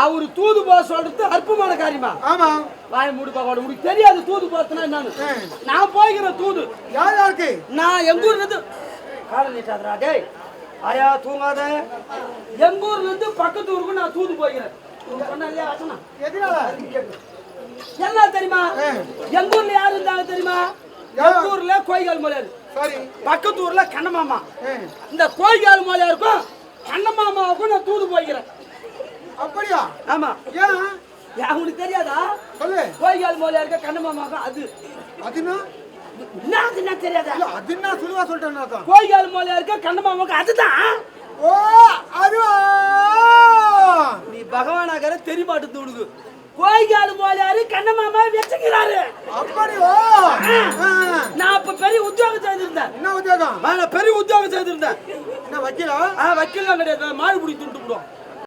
அவரு தூது போக சொல்றது அற்புதமான காரியமா? ஆமா. வாய் மூடு பாப்பாடு உனக்கு தெரியாது தூது போறதுனா என்னன்னு. நான் போய்க்கிறேன் தூது. யார் யாருக்கு? நான் எங்க ஊர்ல இருந்து கால நீட்டாதரா டேய். ஆயா தூங்காத. எங்க ஊர்ல இருந்து பக்கத்து ஊருக்கு நான் தூது போய்க்கிறேன். உனக்கு சொன்னேன் இல்லையா வசனம்? எதனால என்ன தெரியுமா. எங்க ஊர்ல யாரு இருந்தாங்க தெரியுமா? எங்க ஊர்ல கோய்கால் மலையார் சரி. பக்கத்து ஊர்ல கண்ணமாமா. இந்த கோய்கால் மலையாருக்கும் கண்ணமாமாவுக்கும் நான் தூது போய்க்கிறேன். அப்படியா? ஆமா. ஏன்? ஏன் உனக்கு தெரியாதா? சொல்லு. கோய்கால் மலையாருக்கு கண்ணமாமாவுக்கும் அது? அதுனா என்ன? அது என்ன தெரியாதா? இல்ல அதுன்னா சுழுவா சொல்லிட்டேன் கோய்கால் மலையாருக்கு கண்ணமாமாவுக்கும் அதுதான். ஓ அதுவா? நீ பகவானாகர தெரிய மாட்டேது உனக்கு கோய்கால் மலையாரு கண்ணமாமா வச்சுக்கிறாரு. அப்படி ஓ ஆ. நான் அப்ப பெரிய உத்தியோகம் செய்திருந்தேன். என்ன உத்தியோகம்? நான் பெரிய உத்தியோகம் செய்திருந்தேன். என்ன வைக்கலா? ஆ வக்கீல்லாம் கிடையாது. மாடு பிடி துண்டு விடும்